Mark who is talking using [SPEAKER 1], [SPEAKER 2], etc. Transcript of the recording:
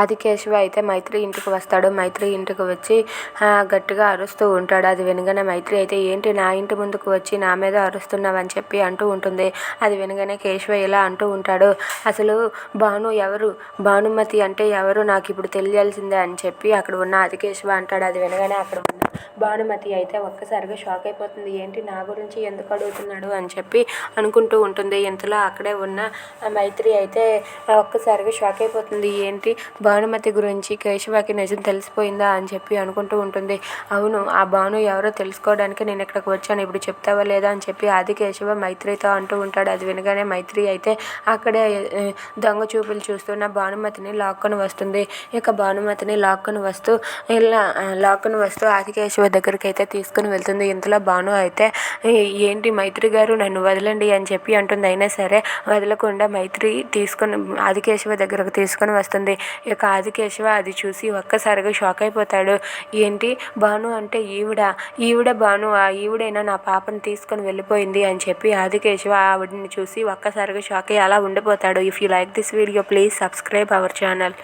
[SPEAKER 1] ఆదికేశవ అయితే మైత్రి ఇంటికి వస్తాడు. మైత్రి ఇంటికి వచ్చి గట్టిగా అరుస్తూ ఉంటాడు. అది వినగానే మైత్రి అయితే ఏంటి నా ఇంటి ముందుకు వచ్చి నా మీద అరుస్తున్నావని చెప్పి అంటూ ఉంటుంది. అది వినగానే కేశవ ఇలా అంటూ ఉంటాడు. అసలు భాను ఎవరు? భానుమతి అంటే ఎవరు? నాకు ఇప్పుడు తెలియాల్సిందే అని చెప్పి అక్కడ ఉన్న ఆదికేశవ అంటాడు. అది వినగానే అక్కడ ఉన్న భానుమతి అయితే ఒక్కసారిగా షాక్ అయిపోతుంది. ఏంటి నా గురించి ఎందుకు అడుగుతున్నాడు? అని చెప్పి అనుకుంటూ ఉంటుంది. ఇంతలో అక్కడే ఉన్న మైత్రి అయితే ఒక్కసారిగా షాక్ అయిపోతుంది. ఏంటి భానుమతి గురించి కేశవాకి నిజం తెలిసిపోయిందా? అని చెప్పి అనుకుంటూ ఉంటుంది. అవును ఆ భాను ఎవరో తెలుసుకోవడానికి నేను ఇక్కడికి వచ్చాను. ఇప్పుడు చెప్తావా లేదా? అని చెప్పి ఆది కేశవ మైత్రితో అంటూ ఉంటాడు. అది వినగానే మైత్రి అయితే అక్కడే దొంగ చూపులు చూస్తున్న భానుమతిని లాక్కొని వస్తుంది. ఇక భానుమతిని లాక్కొని వస్తూ ఇలా లాక్కొని వస్తూ కేశవ దగ్గరికి అయితే తీసుకుని వెళ్తుంది. ఇంతలో భాను అయితే ఏంటి మైత్రి గారు నన్ను వదలండి అని చెప్పి అంటుంది. అయినా సరే వదలకుండా మైత్రి తీసుకుని ఆదికేశవ దగ్గరకు తీసుకొని వస్తుంది. ఇక ఆదికేశవ అది చూసి ఒక్కసారిగా షాక్ అయిపోతాడు. ఏంటి భాను అంటే ఈవిడ ఈవిడ భాను ఆ ఈవిడైనా నా పాపను తీసుకొని వెళ్ళిపోయింది అని చెప్పి ఆదికేశవ ఆవిడని చూసి ఒక్కసారిగా షాక్ అయ్యి అలా ఉండిపోతాడు. If you like this video please subscribe our channel.